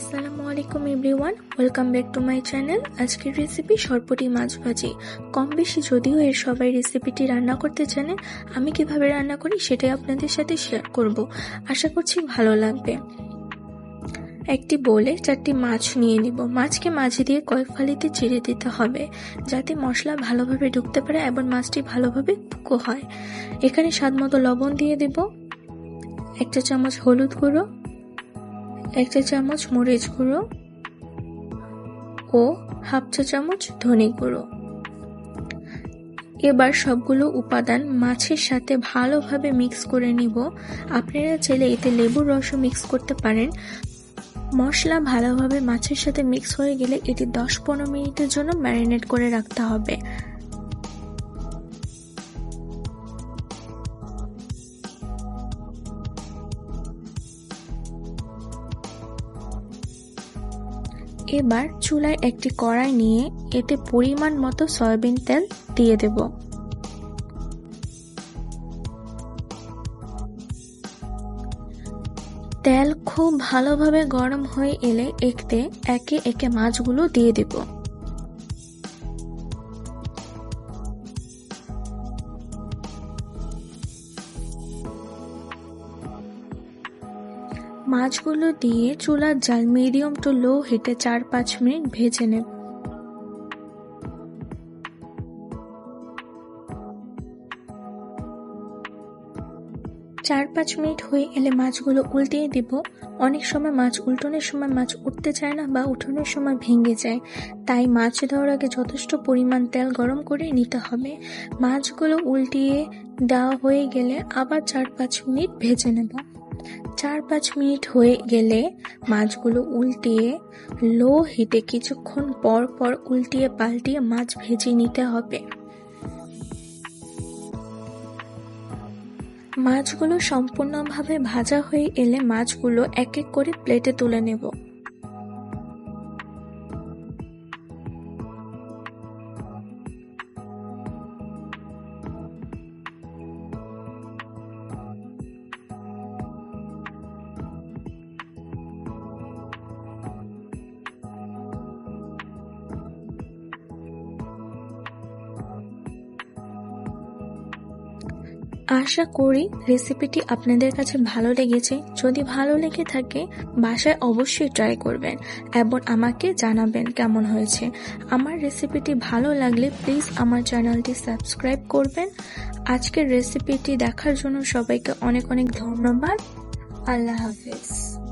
আসসালামু আলাইকুম everyone, welcome back to my channel. আজকের রেসিপি সরপটি মাছ ভাজি। কম বেশি যদিও এর সবাই রেসিপিটি রান্না করতে জানেন আমি কীভাবে রান্না করি সেটাই আপনাদের সাথে শেয়ার করব। আশা করছি ভালো লাগবে। একটি বোলে চারটি মাছ নিয়ে নিব। মাছকে মাঝে দিয়ে কয়েক ফালিতে চিড়ে দিতে হবে, যাতে মশলা ভালোভাবে ঢুকতে পারে এবং মাছটি ভালোভাবে কুকো হয়। এখানে স্বাদ মতো লবণ দিয়ে দেব। একটা চামচ হলুদ গুঁড়ো এক চা চামচ মরিচ গুঁড়ো ও হাফ চা চামচ ধনে গুঁড়ো। এবার সবগুলো উপাদান মাছের সাথে ভালোভাবে মিক্স করে নিব। আপনারা চাইলে এতে লেবুর রসও মিক্স করতে পারেন। মশলা ভালোভাবে মাছের সাথে মিক্স হয়ে গেলে এটি দশ পনেরো মিনিটের জন্য ম্যারিনেট করে রাখতে হবে। এবার চুলায় একটি কড়াই নিয়ে এতে পরিমাণ মতো সয়াবিন তেল দিয়ে দেব। তেল খুব ভালোভাবে গরম হয়ে এলে একতে একে একে মাছগুলো দিয়ে দেব। মাছগুলো দিয়ে চুলার জাল মিডিয়াম টু লো হিটে চার পাঁচ মিনিট ভেজে নেব। চার পাঁচ মিনিট হয়ে এলে মাছগুলো উল্টিয়ে দিব। অনেক সময় মাছ উল্টনের সময় মাছ উঠতে চায় না বা উঠোনের সময় ভেঙে যায়। তাই মাছ দেওয়ার আগে যথেষ্ট পরিমাণ তেল গরম করে নিতে হবে। মাছগুলো উল্টিয়ে দেওয়া হয়ে গেলে আবার চার পাঁচ মিনিট ভেজে নেব। চার পাঁচ মিনিট হয়ে গেলে মাছগুলো উল্টিয়ে লো হিটে কিছুক্ষণ পর পর উল্টিয়ে পাল্টিয়ে মাছ ভেজে নিতে হবে। মাছগুলো সম্পূর্ণভাবে ভাজা হয়ে এলে মাছগুলো এক এক করে প্লেটে তুলে নেব। আশা করি রেসিপিটি আপনাদের কাছে ভালো লেগেছে। যদি ভালো লেগে থাকে, বাসায় অবশ্যই ট্রাই করবেন এবং আমাকে জানাবেন কেমন হয়েছে। আমার রেসিপিটি ভালো লাগলে প্লিজ আমার চ্যানেলটি সাবস্ক্রাইব করবেন। আজকের রেসিপিটি দেখার জন্য সবাইকে অনেক অনেক ধন্যবাদ। আল্লাহ হাফিজ।